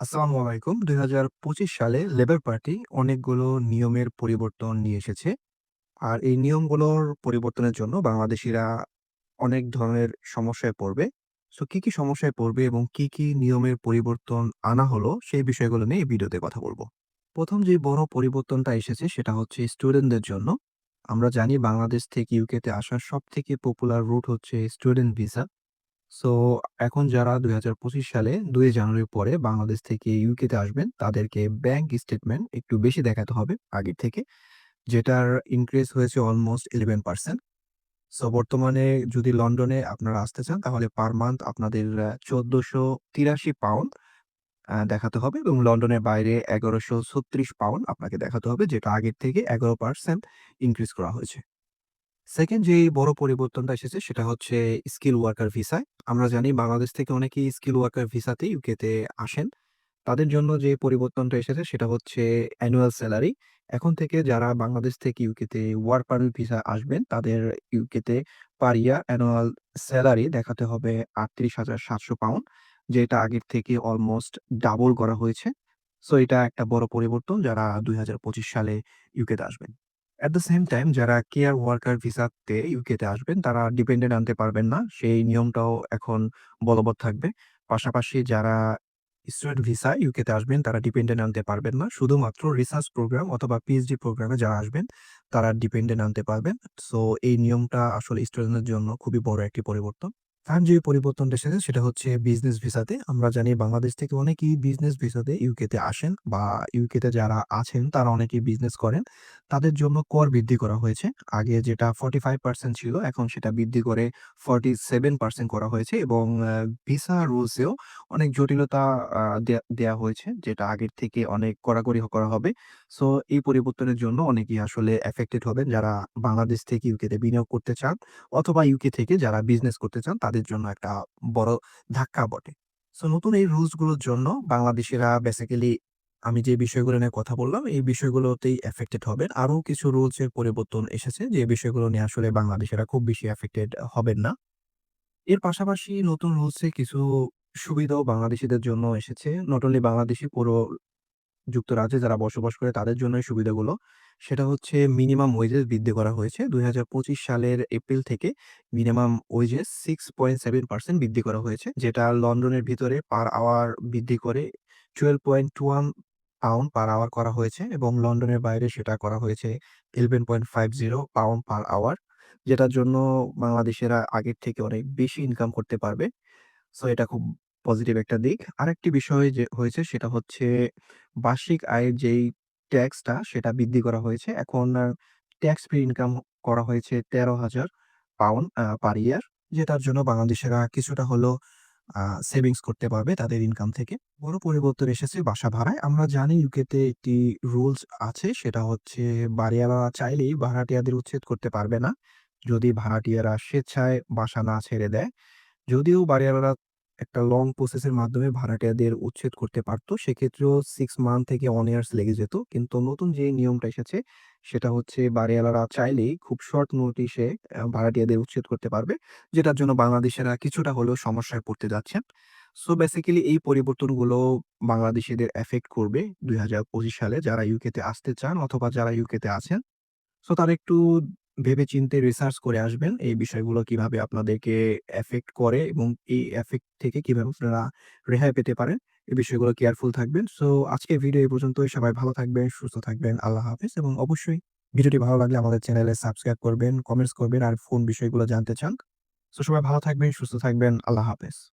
আসসালামু আলাইকুম। ২০২৫ সালে লেবার পার্টি অনেকগুলো নিয়মের পরিবর্তন নিয়ে এসেছে। আর এই নিয়মগুলোর পরিবর্তনের জন্য বাংলাদেশিরা অনেক ধরনের সমস্যায় পড়বে। সো কি, কি সমস্যায় পড়বে এবং কি, কি নিয়মের পরিবর্তন আনা হলো সেই বিষয়গুলো নিয়ে এই ভিডিওতে কথা বলব প্রথম যে বড় পরিবর্তনটা এসেছে সেটা হচ্ছে স্টুডেন্টদের জন্য। আমরা জানি বাংলাদেশ থেকে ইউকেতে আসার সব থেকে পপুলার রুট হচ্ছে স্টুডেন্ট ভিসা। সো এখন যারা ২০২৫ সালে ২ জানুয়ারির পরে বাংলাদেশ থেকে ইউকেতে আসবেন, তাদেরকে ব্যাংক স্টেটমেন্ট একটু বেশি দেখাতে হবে আগের থেকে। যেটার ইনক্রিজ হয়েছে অলমোস্ট 11% সো বর্তমানে যদি লন্ডনে আপনারা আসতে চান তাহলে পার মান্থ আপনাদের আ ১৪৮৩ পাউন্ড দেখাতে হবে এবং লন্ডনের বাইরে ১১৩৬ পাউন্ড আপনাকে দেখাতে হবে যেটা আগের থেকে ১১% ইনক্রিজ করা হয়েছে। সেকেন্ড যেই বড় পরিবর্তনটা এসেছে সেটা হচ্ছে স্কিল ওয়ার্কার ভিসায়। আমরা জানি বাংলাদেশ থেকে অনেকেই স্কিল ওয়ার্কার ভিসাতে ইউকেতে আসেন। তাদের জন্য যে পরিবর্তনটা এসেছে সেটা হচ্ছে অ্যানুয়াল স্যালারি এখন থেকে যারা বাংলাদেশ থেকে ইউকেতে ওয়ার্ক পারমিট ভিসায় আসবেন তাদের ইউকেতে পার ইয়ার অ্যানুয়াল স্যালারি দেখাতে হবে ৩৮,৭০০ পাউন্ড যেটা আগের থেকে অলমোস্ট ডাবল করা হয়েছে। সো এটা একটা বড় পরিবর্তন যারা ২০২৫ সালে ইউকেতে আসবেন। এট দ্য সেম টাইম যারা কেয়ার ওয়ার্কার ভিসাতে ইউকেতে আসবেন, তারা ডিপেন্ডেন্ট আনতে পারবেন না। সেই নিয়মটাও এখন বলবৎ থাকবে। পাশাপাশি যারা স্টুডেন্ট ভিসায় ইউকেতে আসবেন, তারা ডিপেন্ডেন্ট আনতে পারবেন না। শুধুমাত্র রিসার্চ প্রোগ্রাম অথবা পিএইচডি প্রোগ্রামে যারা আসবেন, তারা ডিপেন্ডেন্ট আনতে পারবেন। সো এই নিয়মটা আসলে স্টুডেন্টদের জন্য খুবই বড় একটি পরিবর্তন। আর যে পরিবর্তনটা এসেছে, সেটা হচ্ছে বিজনেস ভিসাতে। আমরা জানি বাংলাদেশ থেকে অনেকেই বিজনেস ভিসাতে ইউকেতে আসেন বা ইউকেতে যারা আছেন, তারা অনেকেই বিজনেস করেন। তাদের জন্য কর বৃদ্ধি করা হয়েছে। আগে যেটা 45% ছিল, এখন সেটা বৃদ্ধি করে 47% করা হয়েছে এবং ভিসা রুলসেও অনেক জটিলতা দেয়া হয়েছে, যেটা আগের থেকে অনেক কড়াকড়ি করা হবে। সো এই পরিবর্তনের জন্য অনেকেই আসলে এফেক্টেড হবেন যারা বাংলাদেশ থেকে ইউকেতে বিনিয়োগ করতে চান অথবা ইউকে থেকে যারা বিজনেস করতে চান তাদের জন্য একটা বড় ধাক্কা বটে। সো নতুন এই রুলসগুলোর জন্য বাংলাদেশীরা বেসিক্যালি আমি যে বিষয়গুলো নিয়ে কথা বললাম, এই বিষয়গুলোতেই এফেক্টেড হবেন। আরও কিছু রুলস এর পরিবর্তন এসেছে যে বিষয়গুলো নিয়ে আসলে বাংলাদেশীরা খুব বেশি এফেক্টেড হবেন না। এর পাশাপাশি নতুন রুলসে কিছু সুবিধাও বাংলাদেশিদের জন্য এসেছে। নট অনলি বাংলাদেশি পুরো যুক্তরাজ্যে যারা বসবাস করে তাদের জন্য সুবিধাগুলো। সেটা হচ্ছে মিনিমাম ওয়েজেস বৃদ্ধি করা হয়েছে। ২০২৫ সালের এপ্রিল থেকে মিনিমাম ওয়েজেস 6.7% বৃদ্ধি করা হয়েছে। যেটা লন্ডনের ভিতরে পার আওয়ার বৃদ্ধি করে 12.21 পাউন্ড পার আওয়ার করা হয়েছে এবং লন্ডনের বাইরে সেটা করা হয়েছে 11.50 পাউন্ড পার আওয়ার। যেটার জন্য বাংলাদেশেরা আগের থেকে অনেক বেশি ইনকাম করতে পারবে। সো এটা খুব পজিটিভ একটা দিক। আরেকটি বিষয় যে হয়েছে সেটা হচ্ছে বার্ষিক আয়ের যেই ট্যাক্সটা সেটা বৃদ্ধি করা হয়েছে। এখন ট্যাক্স ফ্রি ইনকাম করা হয়েছে ১৩,০০০ পাউন্ড আ পার ইয়ার। যেটার জন্য বাংলাদেশীরা কিছুটা হলেও সেভিংস করতে পারবে তাদের ইনকাম থেকে। বড় পরিবর্তন এসেছে বাসা ভাড়ায়। আমরা জানি ইউকেতে একটি রুলস আছে সেটা হচ্ছে বাড়িওয়ালা চাইলেই ভাড়াটিয়াদের উচ্ছেদ করতে পারবে না। যদি ভাড়াটিয়ারা স্বেচ্ছায় বাসা না ছেড়ে দেয়। যদিও বাড়িওয়ালারা একটা লং প্রসেসের মাধ্যমে ভাড়াটিয়াদের উচ্ছেদ করতে পারত। সেক্ষেত্রেও সিক্স মান্থ থেকে 1 ইয়ার্স লেগে যেত। কিন্তু নতুন যে নিয়মটা এসেছে, সেটা হচ্ছে বাড়িওয়ালারা চাইলেই খুব শর্ট নোটিশে ভাড়াটিয়াদের উচ্ছেদ করতে পারবে। যেটার জন্য বাংলাদেশেরা কিছুটা হলেও সমস্যায় পড়তে যাচ্ছেন। সো বেসিক্যালি এই পরিবর্তনগুলো বাংলাদেশিদের এফেক্ট করবে ২০২৫ সালে যারা ইউকেতে আসতে চান অথবা যারা ইউকেতে আছেন। সো তারা একটু ভেবে-চিন্তে রিসার্চ করে আসবেন। এই বিষয়গুলো কীভাবে আপনাদেরকে এফেক্ট করে এবং এই এফেক্ট থেকে কীভাবে আপনারা রেহাই পেতে পারেন। এই বিষয়গুলো কেয়ারফুল থাকবেন। সো আজকের ভিডিও এই পর্যন্তই। সবাই ভালো থাকবেন, সুস্থ থাকবেন। আল্লাহ হাফেজ এবং অবশ্যই ভিডিওটি ভালো লাগলে আমাদের চ্যানেলে সাবস্ক্রাইব করবেন, কমেন্টস করবেন আর কোন বিষয়গুলো জানতে চান। সো সবাই ভালো থাকবেন, সুস্থ থাকবেন। আল্লাহ হাফেজ।